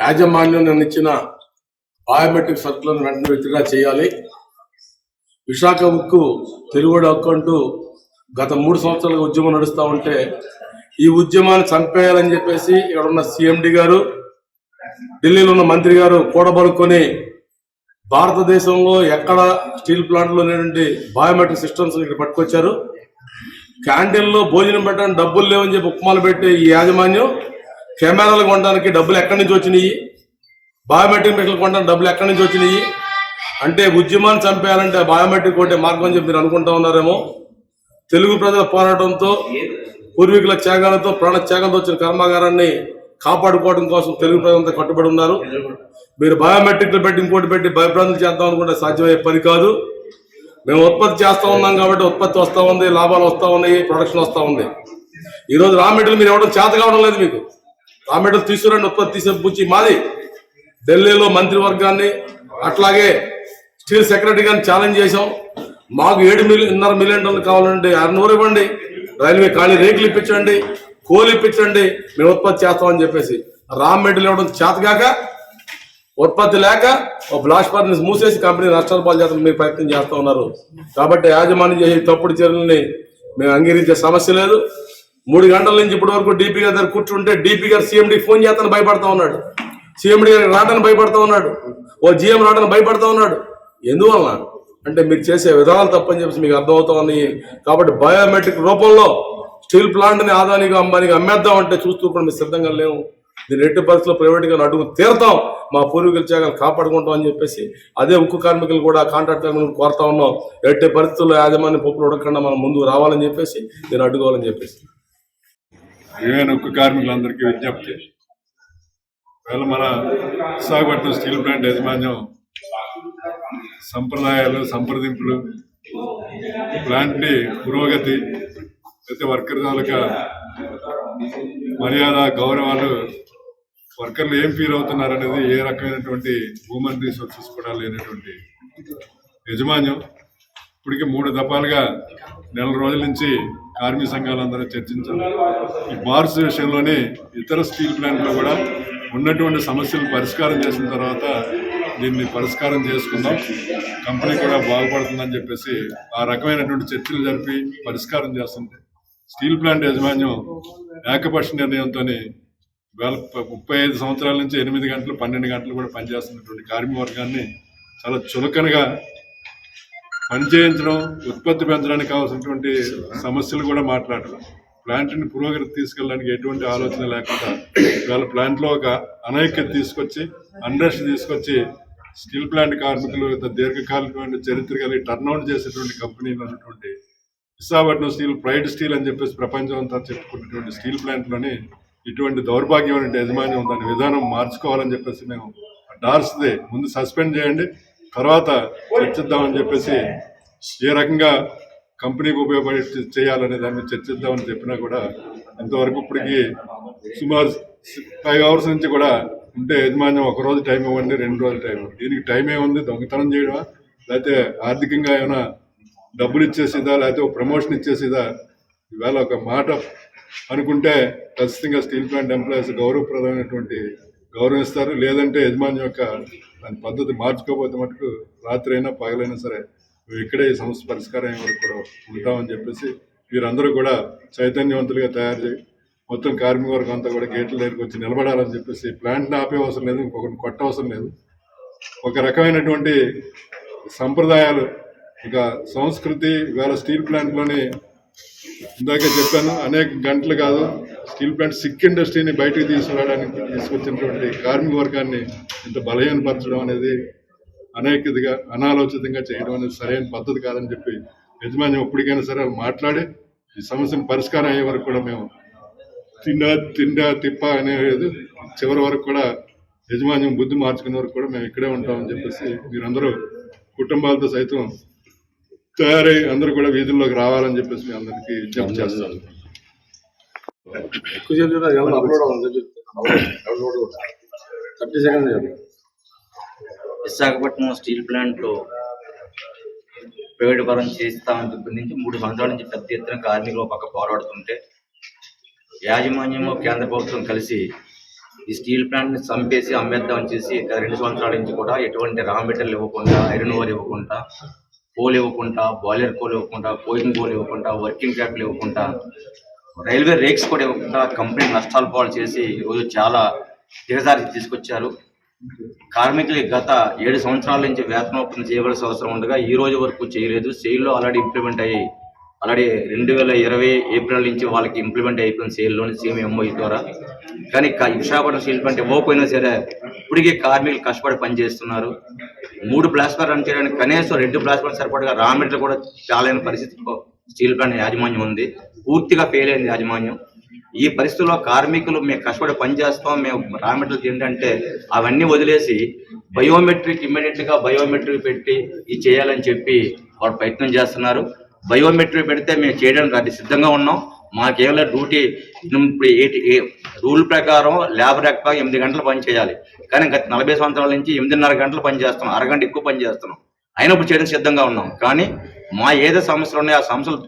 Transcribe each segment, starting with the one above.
యాజమాన్యం నిన్న ఇచ్చిన బయోమెట్రిక్ సర్కులను వెంటనే విత్డ్రా చేయాలి. విశాఖ ఉక్కు తెలుగుడు హక్కు అంటూ గత మూడు సంవత్సరాలుగా ఉద్యమం నడుస్తూ ఉంటే ఈ ఉద్యమాన్ని చంపేయాలని చెప్పేసి ఇక్కడ ఉన్న సిఎండి గారు ఢిల్లీలో ఉన్న మంత్రి గారు కూడబడుకొని భారతదేశంలో ఎక్కడ స్టీల్ ప్లాంట్లో లేనండి బయోమెట్రిక్ సిస్టమ్స్ ఇక్కడ పట్టుకొచ్చారు. క్యాంటీన్లో భోజనం పెట్టడానికి డబ్బులు లేవని చెప్పి ఉప్మాలు పెట్టే ఈ యాజమాన్యం కెమెరాలు కొనడానికి డబ్బులు ఎక్కడి నుంచి వచ్చినాయి? బయోమెట్రిక్ మెషిన్లు కొనడానికి డబ్బులు ఎక్కడి నుంచి వచ్చినాయి? అంటే ఉద్యమాన్ని చంపేయాలంటే బయోమెట్రిక్ కొట్టే మార్గం అని చెప్పి మీరు అనుకుంటా ఉన్నారేమో. తెలుగు ప్రజల పోరాటంతో పూర్వీకుల త్యాగాలతో ప్రాణ త్యాగంతో వచ్చిన కర్మాగారాన్ని కాపాడుకోవడం కోసం తెలుగు ప్రజలంతా కట్టుబడి ఉన్నారు. మీరు బయోమెట్రిక్లు పెట్టి ఇంకోటి పెట్టి భయభ్రాంతులు చేద్దాం అనుకుంటే సాధ్యమయ్యే పని కాదు. మేము ఉత్పత్తి చేస్తూ ఉన్నాం కాబట్టి ఉత్పత్తి వస్తూ ఉంది లాభాలు వస్తూ ఉన్నాయి ప్రొడక్షన్ వస్తూ ఉంది. ఈరోజు రా మెటీరియల్ మీరు ఇవ్వడం చేత కావడం లేదు మీకు. ఆ మెటీరియల్ తీసుకురండి ఉత్పత్తి తీసే పుచ్చి మాది. ఢిల్లీలో మంత్రివర్గాన్ని అట్లాగే స్టీల్ సెక్రటరీ గారిని ఛాలెంజ్ చేశాం. మాకు ఏడు మిలియన్నర మిలియన్ టన్నులు కావాలంటే అరనూరు ఇవ్వండి. రైల్వే ఖాళీ రేకులు ఇప్పించండి కోలు ఇప్పించండి మేము ఉత్పత్తి చేస్తామని చెప్పేసి. రా మెటీరియల్ ఇవ్వడం చేతగాక ఉత్పత్తి లేక ఓ బ్లాస్ట్ ఫర్నెస్ మూసేసి కంపెనీ నష్టాలు పాలు చేస్తాం మీరు ప్రయత్నం చేస్తూ ఉన్నారు. కాబట్టి యాజమాన్యం చేసే తప్పుడు చర్యలని మేము అంగీకరించే సమస్య లేదు. మూడు గంటల నుంచి ఇప్పటి వరకు డీపీ గారి దగ్గర కూర్చుంటే డీపీ గారు సీఎండీ ఫోన్ చేస్తాను భయపడతా ఉన్నాడు. సీఎండీ గారికి రావడానికి భయపడతా ఉన్నాడు. ఓ జీఎం రావడానికి భయపడతా ఉన్నాడు. ఎందువల్ల? అంటే మీరు చేసే విధానాలు తప్పని చెప్పేసి మీకు అర్థమవుతా కాబట్టి బయోమెట్రిక్ రూపంలో స్టీల్ ప్లాంట్ని ఆదానికి అంబానికి అమ్మేద్దాం అంటే చూస్తూ కూడా మేము సిద్ధంగా లేవు. దీని ఎట్టి పరిస్థితుల్లో ప్రైవేట్గా అడుగు తీరుతాం. మా పూర్వీకుల త్యాగాలు కాపాడుకుంటాం అని చెప్పేసి అదే ఉక్కు కార్మికులు కూడా కాంట్రాక్ట్ కార్మికులు కోరుతా ఉన్నాం. ఎట్టి పరిస్థితుల్లో యాజమాన్య పప్పులు ఉడకకుండా మనం ముందుకు రావాలని చెప్పేసి నేను అడ్డుకోవాలని చెప్పేసి. యుఎన్ ఉక్కు కార్మికులందరికీ విజ్ఞప్తి వేళ మన విశాఖపట్నం స్టీల్ ప్లాంట్ యాజమాన్యం సంప్రదాయాలు సంప్రదింపులు ప్లాంట్ని పురోగతి ప్రతి వర్కర్ తాలూకా మర్యాద గౌరవాలు వర్కర్లు ఏం ఫీల్ అవుతున్నారు అనేది ఏ రకమైనటువంటి హ్యూమన్ రిసోర్సెస్ కూడా లేనటువంటి యజమాన్యం. ఇప్పటికి మూడు దఫాలుగా నెల రోజుల నుంచి కార్మిక సంఘాలందరూ చర్చించారు ఈ బార్స్ విషయంలోనే ఇతర స్టీల్ ప్లాంట్లో కూడా ఉన్నటువంటి సమస్యలు పరిష్కారం చేసిన తర్వాత దీన్ని పరిష్కారం చేసుకుందాం. కంపెనీ కూడా బాగుపడుతుందని చెప్పేసి ఆ రకమైనటువంటి చర్చలు జరిపి పరిష్కారం చేస్తుంది స్టీల్ ప్లాంట్ యాజమాన్యం ఏకపక్ష నిర్ణయంతో వేల ముప్పై ఐదు సంవత్సరాల నుంచి ఎనిమిది గంటలు పన్నెండు గంటలు కూడా పనిచేస్తున్నటువంటి కార్మిక వర్గాన్ని చాలా చులకనగా పని చేయించడం ఉత్పత్తి పెంచడానికి కావాల్సినటువంటి సమస్యలు కూడా మాట్లాడడం ప్లాంట్ని పురోగతి తీసుకెళ్ళడానికి ఎటువంటి ఆలోచన లేకుండా ఇవాళ ప్లాంట్లో ఒక అనైక్యత తీసుకొచ్చి అండర్స్ట్ తీసుకొచ్చి స్టీల్ ప్లాంట్ కార్మికులు ఇంత దీర్ఘకాలికమైన చరిత్ర కలిగి టర్న్అవుట్ చేసేటువంటి కంపెనీలు ఉన్నటువంటి విశాఖపట్నం స్టీల్ ప్రైడ్ స్టీల్ అని చెప్పేసి ప్రపంచం అంతా చెప్పుకున్నటువంటి స్టీల్ ప్లాంట్లోని ఇటువంటి దౌర్భాగ్యమైన యజమాన్యం దాని విధానం మార్చుకోవాలని చెప్పేసి మేము డార్స్దే ముందు సస్పెండ్ చేయండి. తర్వాత చర్చిద్దామని చెప్పేసి ఏ రకంగా కంపెనీకి ఉపయోగపడి చేయాలనే దాన్ని చర్చిద్దామని చెప్పినా కూడా ఇంతవరకు ఇప్పటికి సుమారు ఫైవ్ అవర్స్ నుంచి కూడా ఉంటే యజమాన్యం ఒక రోజు టైం ఇవ్వండి రెండు రోజులు టైం ఇవ్వండి. దీనికి టైం ఏముంది? దొంగతనం చేయడమా? లేకపోతే ఆర్థికంగా ఏమైనా డబ్బులు ఇచ్చేసేదా? లేకపోతే ఒక ప్రమోషన్ ఇచ్చేసేదా? ఈవేళ ఒక మాట అనుకుంటే ఖచ్చితంగా స్టీల్ ప్లాంట్ ఎంప్లాయీస్ గౌరవప్రదమైనటువంటి గౌరవిస్తారు. లేదంటే యజమాని యొక్క దాని పద్ధతి మార్చుకోకపోతే మటుకు రాత్రి అయినా పగలైనా సరే ఇక్కడే ఈ సమస్య పరిష్కారం వరకు కూడా ఉంటామని చెప్పేసి వీరందరూ కూడా చైతన్యవంతులుగా తయారు చేయి. మొత్తం కార్మిక వర్గం అంతా కూడా గేట్ల దగ్గరికి వచ్చి నిలబడాలని చెప్పేసి ప్లాంట్ని ఆపే అవసరం లేదు ఇంకొకరిని కొట్ట అవసరం లేదు. ఒక రకమైనటువంటి సంప్రదాయాలు ఇక సంస్కృతి వేళ స్టీల్ ప్లాంట్లోని ఇందాక చెప్పాను అనేక గంటలు కాదు స్టీల్ ప్లాంట్ సిక్ ఇండస్ట్రీని బయటకు తీసుకురావడానికి తీసుకొచ్చినటువంటి కార్మిక వర్గాన్ని ఇంత బలహీనపరచడం అనేది అనేకదిగా అనాలోచితంగా చేయడం అనేది సరైన పద్ధతి కాదని చెప్పి యజమాన్యం ఎప్పటికైనా సరే మాట్లాడి ఈ సమస్యను పరిష్కారం అయ్యే వరకు కూడా మేము తిండా తిండా తిప్ప అనేది చివరి వరకు కూడా యజమాన్యం బుద్ధి మార్చుకునే వరకు కూడా మేము ఇక్కడే ఉంటామని చెప్పేసి మీరందరూ కుటుంబాలతో సైతం తయారై అందరూ కూడా వీధుల్లోకి రావాలని చెప్పేసి మీ అందరికీ విజ్ఞప్తి చేస్తాను ఎక్కువ upload thirty second Visakhapatnam steel ప్లాంట్లో ప్రైవేట్ పరం చేస్తామని చెప్పి నుంచి మూడు సంవత్సరాల నుంచి పెద్ద ఎత్తున కార్మికులు పక్క పోరాడుతుంటే యాజమాన్యము కేంద్ర ప్రభుత్వం కలిసి ఈ స్టీల్ ప్లాంట్ని చంపేసి అమ్మేద్దాం చేసి రెండు సంవత్సరాల నుంచి కూడా ఎటువంటి రా మెటీరియల్ ఇవ్వకుండా ఐరన్ ఓర్ ఇవ్వకుండా కోల్ ఇవ్వకుండా బాయిలర్ కోల్ ఇవ్వకుండా కోయింగ్ కోల్ ఇవ్వకుండా వర్కింగ్ క్యాపిటల్ ఇవ్వకుండా రైల్వే రేక్స్ కూడా ఇవ్వకుండా కంపెనీ నష్టాలు పాలు చేసి ఈరోజు చాలా దిగజారి తీసుకొచ్చారు. కార్మికులకి గత ఏడు సంవత్సరాల నుంచి వేతనోపం చేయవలసిన అవసరం ఉండగా ఈ రోజు వరకు చేయలేదు. సెయిల్లో ఆల్రెడీ ఇంప్లిమెంట్ అయ్యి ఆల్రెడీ రెండు వేల ఇరవై ఏప్రిల్ నుంచి వాళ్ళకి ఇంప్లిమెంట్ అయిపోయింది సేల్లోని సీఎం ఎంఓఈ ద్వారా. కానీ విశాఖపట్నం స్టీల్ ప్లాంట్ ఇవ్వకపోయినా సరే ఇప్పటికీ కార్మికులు కష్టపడి పనిచేస్తున్నారు మూడు ప్లాస్మర్ రన్ చేయడానికి కనీసం రెండు ప్లాస్మర్ సరిపడగా రా మెటీరియల్ కూడా చాలైన పరిస్థితి స్టీల్ ప్లాంట్ యాజమాన్యం ఉంది. పూర్తిగా ఫెయిల్ అయింది యాజమాన్యం. ఈ పరిస్థితుల్లో కార్మికులు మేము కష్టపడి పని చేస్తాం మేము రా మెటీరియల్ ఏంటంటే అవన్నీ వదిలేసి బయోమెట్రిక్ ఇమ్మీడియట్గా బయోమెట్రిక్ పెట్టి ఇది చేయాలని చెప్పి వాళ్ళు ప్రయత్నం చేస్తున్నారు. బయోమెట్రిక్ పెడితే మేము చేయడానికి అది సిద్ధంగా ఉన్నాం. మాకేమైనా డ్యూటీ ఇప్పుడు ఎయిట్- రూల్ ప్రకారం ల్యాబ్ ప్రకారం ఎనిమిది గంటలు పని చేయాలి. కానీ గత నలభై సంవత్సరాల నుంచి ఎనిమిదిన్నర గంటలు పని చేస్తున్నాం. అరగంట ఎక్కువ పని చేస్తున్నాం. అయినప్పుడు చేయడానికి సిద్ధంగా ఉన్నాం. కానీ మా ఏదో సమస్యలు ఉన్నాయో ఆ సమస్యలు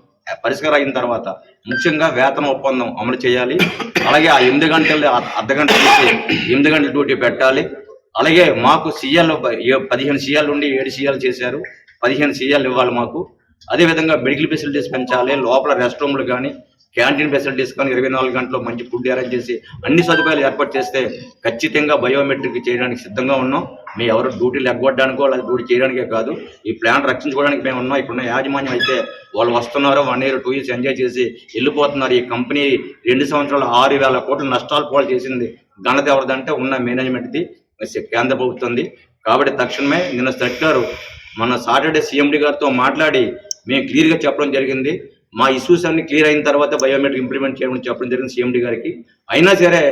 పరిష్కారం అయిన తర్వాత ముఖ్యంగా వేతన ఒప్పందం అమలు చేయాలి. అలాగే ఆ ఎనిమిది గంటలు అర్ధ గంట ఎనిమిది గంటల డ్యూటీ పెట్టాలి. అలాగే మాకు సీఎల్ పదిహేను సీఎల్ ఉండి ఏడు సీఎల్ చేశారు. పదిహేను సీఎల్ ఇవ్వాలి మాకు. అదేవిధంగా మెడికల్ ఫెసిలిటీస్ పెంచాలి. లోపల రెస్ట్ రూమ్లు కానీ క్యాంటీన్ ఫెసిలిటీస్ కానీ ఇరవై నాలుగు గంటలు మంచి ఫుడ్ అరేంజ్ చేసి అన్ని సదుపాయాలు ఏర్పాటు చేస్తే ఖచ్చితంగా బయోమెట్రిక్ చేయడానికి సిద్ధంగా ఉన్నాం. మీ ఎవరు డ్యూటీలు ఎగ్గొట్టడానికో లేదా డ్యూటీ చేయడానికే కాదు ఈ ప్లాన్ రక్షించుకోవడానికి మేము ఉన్నాం. ఇప్పుడున్న యాజమాన్యం అయితే వాళ్ళు వస్తున్నారు one year two years enjoy చేసి వెళ్ళిపోతున్నారు. ఈ కంపెనీ రెండు సంవత్సరాలు ఆరు వేల కోట్ల నష్టాలు పాలు చేసింది. ఘనత ఎవరిదంటే ఉన్న మేనేజ్మెంట్ది కేంద్ర ప్రభుత్వంది. కాబట్టి తక్షణమే నిన్న సెక్టర్ మన సాటర్డే సీఎండి గారితో మాట్లాడి మేము క్లియర్గా చెప్పడం జరిగింది. మా ఇష్యూస్ అన్ని క్లియర్ అయిన తర్వాత బయోమెట్రిక్ ఇంప్లిమెంట్ చేయమని చెప్పడం జరిగింది సీఎండి గారికి. అయినా సరే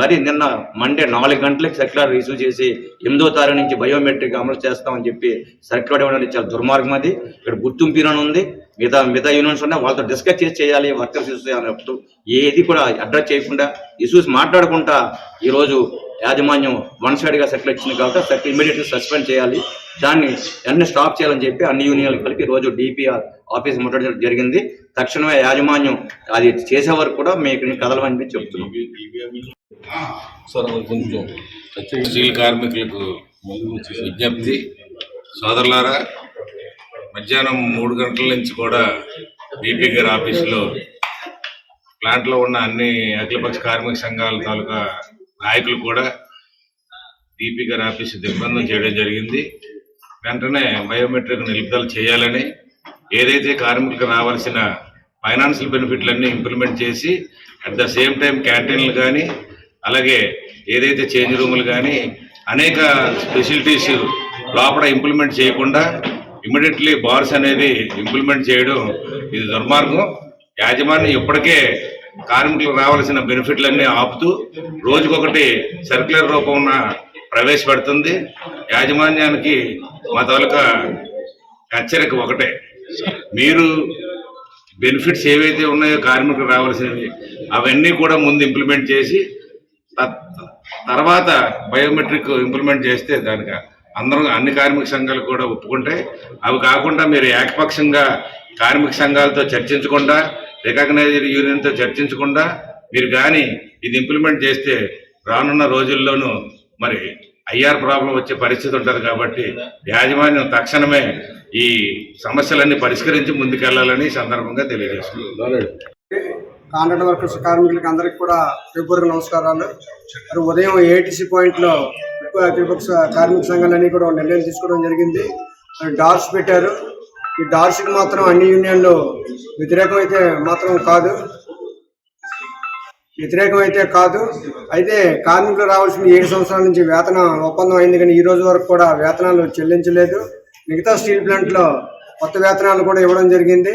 మరి నిన్న మండే నాలుగు గంటలకు సర్క్యులర్ ఇష్యూ చేసి ఎనిమిదో తారీఖు నుంచి బయోమెట్రిక్ అమలు చేస్తామని చెప్పి సర్క్యులర్ ఇవ్వడం అనేది చాలా దుర్మార్గం అది. ఇక్కడ గుర్తింపు యూనియన్ ఉంది. మిగతా మిగతా యూనియన్స్ ఉన్నాయి వాళ్ళతో డిస్కస్ చేసి చేయాలి వర్కర్స్ ఇష్యూస్ అన్నప్పుడు ఏది కూడా అడ్రస్ చేయకుండా ఇష్యూస్ మాట్లాడకుండా ఈరోజు యాజమాన్యం వన్ సైడ్గా ఇచ్చింది కాబట్టి సెటిల్ ఇమీడియట్గా సస్పెండ్ చేయాలి. దాన్ని అన్ని స్టాప్ చేయాలని చెప్పి అన్ని యూనియన్లు కలిపి రోజు డిపిఆర్ ఆఫీస్ ముట్టడం జరిగింది. తక్షణమే యాజమాన్యం అది చేసే వరకు కూడా మీకు కదలమని చెప్తున్నాం స్టీల్ కార్మికులకు విజ్ఞప్తి. సోదరులారా మధ్యాహ్నం మూడు గంటల నుంచి కూడా బీపీ గారి ఆఫీసులో ప్లాంట్లో ఉన్న అన్ని అఖిలపక్ష కార్మిక సంఘాల తాలూకా నాయకులు కూడా బీపీ గారి ఆఫీసు దిగ్బంధం చేయడం జరిగింది. వెంటనే బయోమెట్రిక్ నిలుపుదల చేయాలని ఏదైతే కార్మికులకు రావాల్సిన ఫైనాన్షియల్ బెనిఫిట్లన్నీ ఇంప్లిమెంట్ చేసి అట్ ద సేమ్ టైం క్యాంటీన్లు కానీ అలాగే ఏదైతే చేంజ్ రూములు కానీ అనేక ఫెసిలిటీస్ లోపల ఇంప్లిమెంట్ చేయకుండా ఇమ్మీడియట్లీ బార్స్ అనేది ఇంప్లిమెంట్ చేయడం ఇది దుర్మార్గం. యాజమాన్యం ఇప్పటికే కార్మికులకు రావాల్సిన బెనిఫిట్లన్నీ ఆపుతూ రోజుకొకటి సర్క్యులర్ రూపంలో ప్రవేశపెడుతుంది. యాజమాన్యానికి మా తాలూకా హెచ్చరిక ఒకటే. మీరు బెనిఫిట్స్ ఏవైతే ఉన్నాయో కార్మికులకు రావాల్సినవి అవన్నీ కూడా ముందు ఇంప్లిమెంట్ చేసి తర్వాత బయోమెట్రిక్ ఇంప్లిమెంట్ చేస్తే దానికి అందరూ అన్ని కార్మిక సంఘాలు కూడా ఒప్పుకుంటాయి అవి కాకుండా మీరు ఏకపక్షంగా కార్మిక సంఘాలతో చర్చించకుండా రికగ్నైజ్డ్ యూనియన్తో చర్చించకుండా మీరు కానీ ఇది ఇంప్లిమెంట్ చేస్తే రానున్న రోజుల్లోనూ మరి ఐఆర్ ప్రాబ్లం వచ్చే పరిస్థితి ఉంటుంది కాబట్టి యాజమాన్యం తక్షణమే ఈ సమస్యలన్నీ పరిష్కరించి ముందుకెళ్ళాలని సందర్భంగా తెలియజేస్తున్నాను. కాంట్రాక్ట్ వర్కర్స్ కార్మికులకి అందరికి కూడా హృదయపూర్వక నమస్కారాలు. మరి ఉదయం ఏటీసీ పాయింట్లో ఎక్కువ అఖిలపక్ష కార్మిక సంఘాలన్నీ కూడా నిర్ణయం తీసుకోవడం జరిగింది. డార్స్ పెట్టారు. ఈ డార్స్కి మాత్రం అన్ని యూనియన్లు వ్యతిరేకం అయితే మాత్రం కాదు. వ్యతిరేకం అయితే కాదు. అయితే కార్మికులు రావాల్సిన ఏడు సంవత్సరాల నుంచి వేతన ఒప్పందం అయింది కానీ ఈ రోజు వరకు కూడా వేతనాలు చెల్లించలేదు. మిగతా స్టీల్ ప్లాంట్లో కొత్త వేతనాలు కూడా ఇవ్వడం జరిగింది.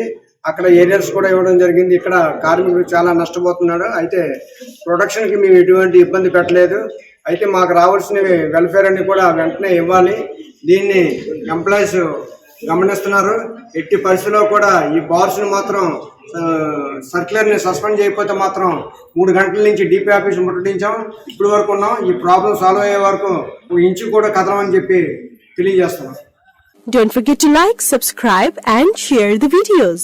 అక్కడ ఏరియర్స్ కూడా ఇవ్వడం జరిగింది. ఇక్కడ కార్మికుడు చాలా నష్టపోతున్నాడు. అయితే ప్రొడక్షన్కి మేము ఎటువంటి ఇబ్బంది పెట్టలేదు. అయితే మాకు రావాల్సిన వెల్ఫేర్ అన్ని కూడా వెంటనే ఇవ్వాలి. దీన్ని ఎంప్లాయీస్ గమనిస్తున్నారు. ఎట్టి పరిస్థితిలో కూడా ఈ బార్స్ను మాత్రం సర్క్యులర్ని సస్పెండ్ చేయకపోతే మాత్రం మూడు గంటల నుంచి డిపి ఆఫీస్ ముట్టడించాం. ఇప్పుడు వరకు ఉన్నాం. ఈ ప్రాబ్లం సాల్వ్ అయ్యే వరకు ఇంచు కూడా కదలమని చెప్పి తెలియజేస్తున్నాం. Don't forget to like, subscribe and share the videos.